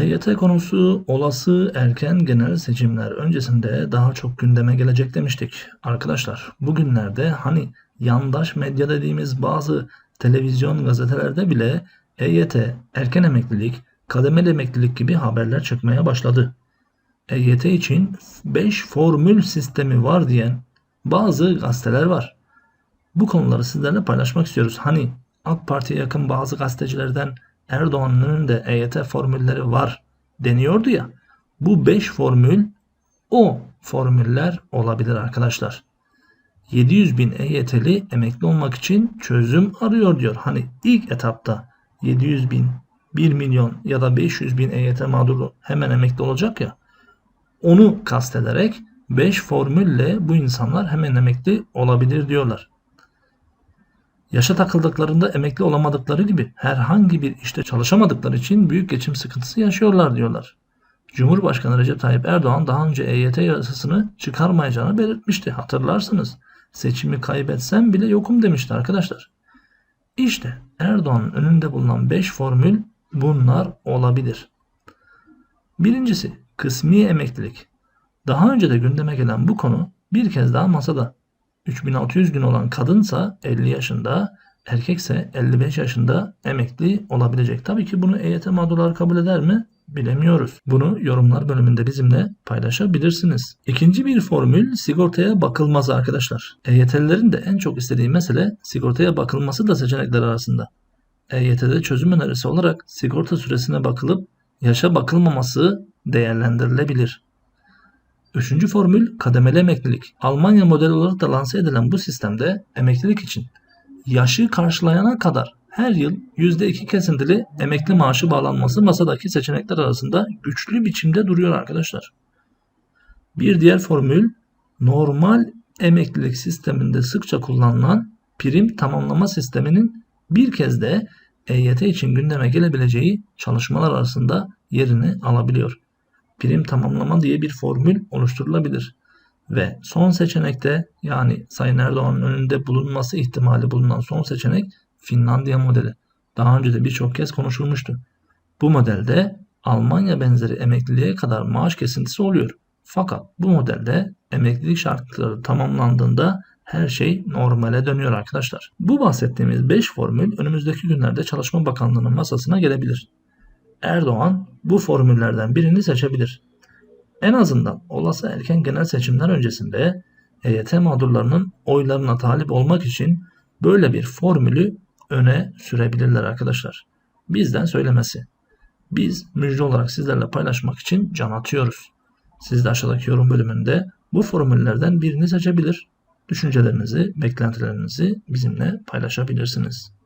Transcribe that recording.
EYT konusu olası erken genel seçimler öncesinde daha çok gündeme gelecek demiştik. Arkadaşlar bugünlerde hani yandaş medya dediğimiz bazı televizyon gazetelerde bile EYT, erken emeklilik, kademeli emeklilik gibi haberler çıkmaya başladı. EYT için 5 formül sistemi var diyen bazı gazeteler var. Bu konuları sizlerle paylaşmak istiyoruz. Hani AK Parti'ye yakın bazı gazetecilerden Erdoğan'ın önünde EYT formülleri var deniyordu ya. Bu 5 formül o formüller olabilir arkadaşlar. 700 bin EYT'li emekli olmak için çözüm arıyor diyor. Hani ilk etapta 700 bin, 1 milyon ya da 500 bin EYT mağduru hemen emekli olacak ya. Onu kastederek 5 formülle bu insanlar hemen emekli olabilir diyorlar. Yaşa takıldıklarında emekli olamadıkları gibi herhangi bir işte çalışamadıkları için büyük geçim sıkıntısı yaşıyorlar diyorlar. Cumhurbaşkanı Recep Tayyip Erdoğan daha önce EYT yasasını çıkarmayacağını belirtmişti. Hatırlarsınız. Seçimi kaybetsem bile yokum demişti arkadaşlar. İşte Erdoğan'ın önünde bulunan 5 formül bunlar olabilir. Birincisi kısmi emeklilik. Daha önce de gündeme gelen bu konu bir kez daha masada. 3600 gün olan kadınsa 50 yaşında, erkekse 55 yaşında emekli olabilecek. Tabii ki bunu EYT mağdurları kabul eder mi? Bilemiyoruz. Bunu yorumlar bölümünde bizimle paylaşabilirsiniz. İkinci bir formül sigortaya bakılmaz arkadaşlar. EYT'lilerin de en çok istediği mesele sigortaya bakılması da seçenekler arasında. EYT'de çözüm önerisi olarak sigorta süresine bakılıp yaşa bakılmaması değerlendirilebilir. Üçüncü formül kademeli emeklilik. Almanya modeli olarak da lanse edilen bu sistemde emeklilik için yaşı karşılayana kadar her yıl %2 kesintili emekli maaşı bağlanması masadaki seçenekler arasında güçlü biçimde duruyor arkadaşlar. Bir diğer formül normal emeklilik sisteminde sıkça kullanılan prim tamamlama sisteminin bir kez de EYT için gündeme gelebileceği çalışmalar arasında yerini alabiliyor prim tamamlama diye bir formül oluşturulabilir. Ve son seçenekte yani Sayın Erdoğan'ın önünde bulunması ihtimali bulunan son seçenek Finlandiya modeli. Daha önce de birçok kez konuşulmuştu. Bu modelde Almanya benzeri emekliliğe kadar maaş kesintisi oluyor. Fakat bu modelde emeklilik şartları tamamlandığında her şey normale dönüyor arkadaşlar. Bu bahsettiğimiz 5 formül önümüzdeki günlerde Çalışma Bakanlığı'nın masasına gelebilir. Erdoğan bu formüllerden birini seçebilir. En azından olası erken genel seçimler öncesinde EYT mağdurlarının oylarına talip olmak için böyle bir formülü öne sürebilirler arkadaşlar. Bizden söylemesi. Biz müjde olarak sizlerle paylaşmak için can atıyoruz. Siz de aşağıdaki yorum bölümünde bu formüllerden birini seçebilir. Düşüncelerinizi, beklentilerinizi bizimle paylaşabilirsiniz.